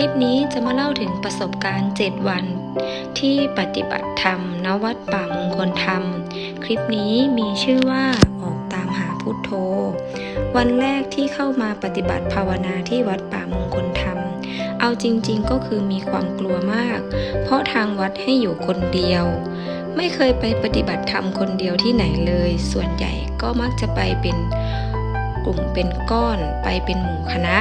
ลิปนี้จะมาเล่าถึงประสบการณ์ 7 วัน ที่ปฏิบัติธรรมณวัดป่ามงคลธรรม คลิปนี้มีชื่อว่าออกตามหาพุทโธ วันแรกที่เข้ามาปฏิบัติภาวนาที่วัดป่ามงคลธรรม เอาจริงๆก็คือมีความกลัวมาก เพราะทางวัดให้อยู่คนเดียว ไม่เคยไปปฏิบัติธรรมคนเดียวที่ไหนเลย ส่วนใหญ่ก็มักจะไปเป็นกลุ่มเป็นก้อนไปเป็นหมู่คณะ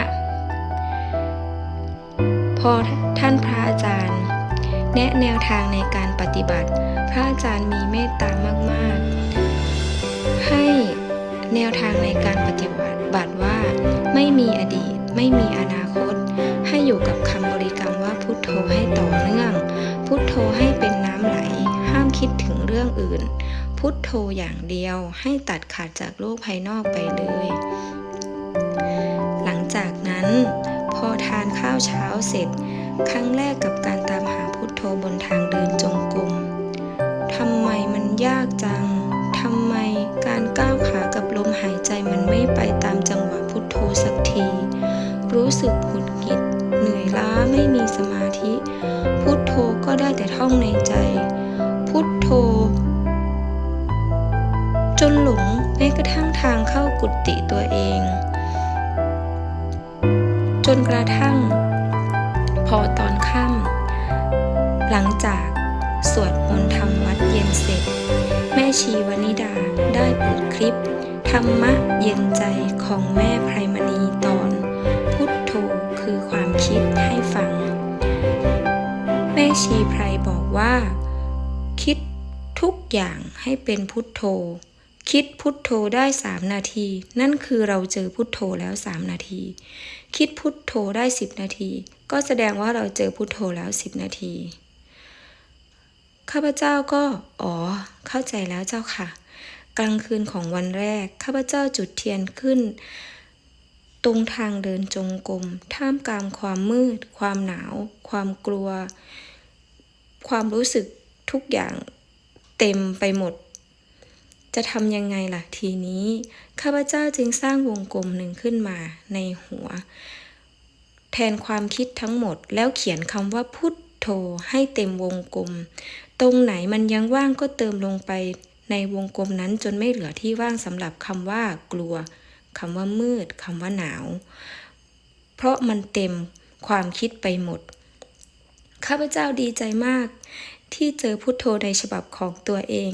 พอท่านพระอาจารย์ แนะแนวทางในการปฏิบัติ พระอาจารย์มีเมตตามาก ๆ ให้แนวทางในการปฏิบัติบัติว่า ไม่มีอดีต ไม่มีอนาคต ให้อยู่กับคำบริกรรมว่าพุทโธให้ต่อเนื่อง พุทโธให้เป็นน้ำไหล ห้ามคิดถึงเรื่องอื่น พุทโธอย่างเดียวให้ตัดขาดจากโลกภายนอกไปเลย หลังจากนั้นพอทานาวเช้าเสร็จ ครั้งแรกกับการตามหาพุทโธบนทางเดินจงกรมทำไมมันยากจังทำไมการก้าวขากับลมหายใจมันไม่ไปตามจังหวะพุทโธสักที รู้สึกหงุดหงิดเหนื่อยล้าไม่มีสมาธิ พุทโธก็ได้แต่ท่องในใจ พุทโธ จนหลงแม้กระทั่งทางเข้ากุฏิตัวเอง จนกระทั่ง พอตอนค่ำหลังจากสวดมนต์ทำวัดเย็นเสร็จ แม่ชีวนิดาได้เปิดคลิป ธรรมะเย็นใจของแม่ไพรมณีตอน พุทโธคือความคิดให้ฟัง แม่ชีไพรบอกว่า คิดทุกอย่างให้เป็นพุทโธ คิดพุทโธได้สามนาที นั่นคือเราเจอพุทโธแล้วสามนาที คิดพุทโธได้สิบนาที ก็แสดงว่าเราเจอพุทโธแล้วสิบนาที ข้าพเจ้าก็อ๋อ เข้าใจแล้วเจ้าค่ะ กลางคืนของวันแรก ข้าพเจ้าจุดเทียนขึ้น ตรงทางเดินจงกรมท่ามกลางความมืด ความหนาว ความกลัว ความรู้สึกทุกอย่างเต็มไปหมดจะทำยังไงล่ะทีนี้ ข้าพเจ้าจึงสร้างวงกลมหนึ่งขึ้นมาในหัว แทนความคิดทั้งหมดแล้วเขียนคำว่าพุทโธให้เต็มวงกลม ตรงไหนมันยังว่างก็เติมลงไปในวงกลมนั้นจนไม่เหลือที่ว่างสำหรับคำว่ากลัวคำว่ามืดคำว่าหนาว เพราะมันเต็มความคิดไปหมด ข้าพเจ้าดีใจมาก ที่เจอพุทโธในฉบับของตัวเอง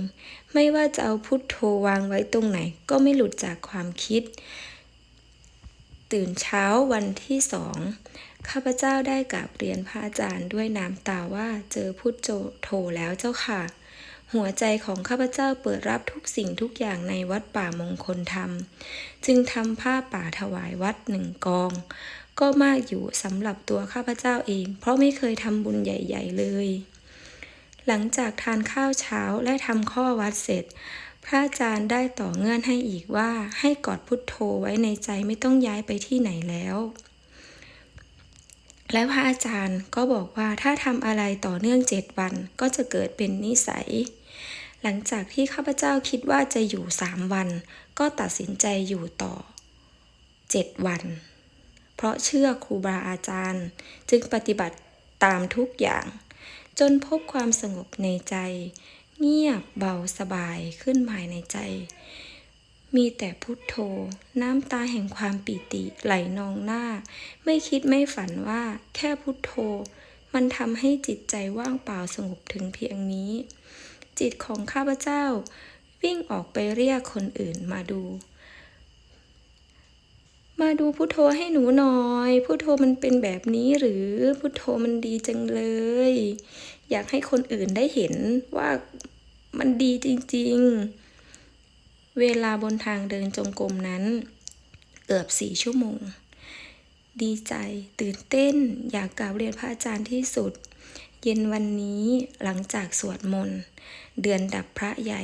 ไม่ว่าจะเอาพุทโธวางไว้ตรงไหน ก็ไม่หลุดจากความคิด ตื่นเช้าวันที่สองข้าพเจ้าได้กราบเรียนพระอาจารย์ด้วยน้ำตาว่าเจอพุทธโธแล้วเจ้าค่ะ หัวใจของข้าพเจ้าเปิดรับทุกสิ่งทุกอย่างในวัดป่ามงคลธรรม จึงทำผ้าป่าถวายวัดหนึ่งกอง ก็มากอยู่สำหรับตัวข้าพเจ้าเอง เพราะไม่เคยทำบุญใหญ่ ๆ เลย หลังจากทานข้าวเช้าและทำข้อวัดเสร็จ พระอาจารย์ได้ต่อเงื่อนให้อีกว่าให้กอดพุทโธไว้ในใจไม่ต้องย้ายไปที่ไหนแล้ว และพระอาจารย์ก็บอกว่าถ้าทำอะไรต่อเนื่องเจ็ดวันก็จะเกิดเป็นนิสัย หลังจากที่ข้าพเจ้าคิดว่าจะอยู่สามวัน ก็ตัดสินใจอยู่ต่อเจ็ดวัน เพราะเชื่อครูบาอาจารย์ จึงปฏิบัติตามทุกอย่าง จนพบความสงบในใจ เงียบเบาสบายขึ้นภายในใจ มีแต่พุทโธ น้ำตาแห่งความปีติไหลนองหน้า ไม่คิดไม่ฝันว่า แค่พุทโธ มันทำให้จิตใจว่างเปล่าสงบถึงเพียงนี้ จิตของข้าพเจ้า วิ่งออกไปเรียกคนอื่นมาดู มาดูพุทโธให้หนูหน่อย พุทโธมันเป็นแบบนี้หรือพุทโธมันดีจังเลย อยากให้คนอื่นได้เห็นว่ามันดีจริงๆ เวลาบนทางเดินจงกรมนั้น เกือบสี่ชั่วโมง ดีใจตื่นเต้น อยากกราบเรียนพระอาจารย์ที่สุด เย็นวันนี้หลังจากสวดมนต์ เดือนดับพระใหญ่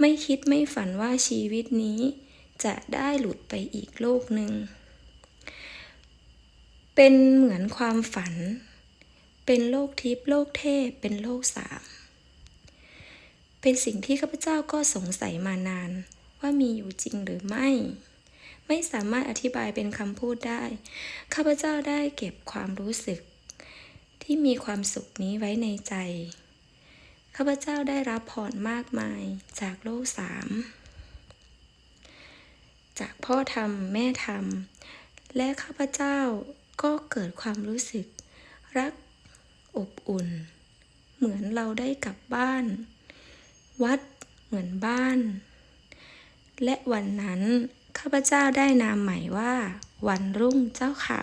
ไม่คิดไม่ฝันว่าชีวิตนี้ จะได้หลุดไปอีกโลกหนึ่ง เป็นเหมือนความฝัน เป็นโลกทิพย์โลกเทพ เป็นโลกสาม เป็นสิ่งที่ข้าพเจ้าก็สงสัยมานาน ว่ามีอยู่จริงหรือไม่ ไม่สามารถอธิบายเป็นคำพูดได้ ข้าพเจ้าได้เก็บความรู้สึก ที่มีความสุขนี้ไว้ในใจ ข้าพเจ้าได้รับพรมากมายจากโลกสามจากพ่อธรรมแม่ธรรม และข้าพเจ้าก็เกิดความรู้สึก รัก อบอุ่น เหมือนเราได้กลับบ้าน วัดเหมือนบ้าน และวันนั้นข้าพเจ้าได้นามใหม่ว่า วันรุ่งเจ้าค่ะ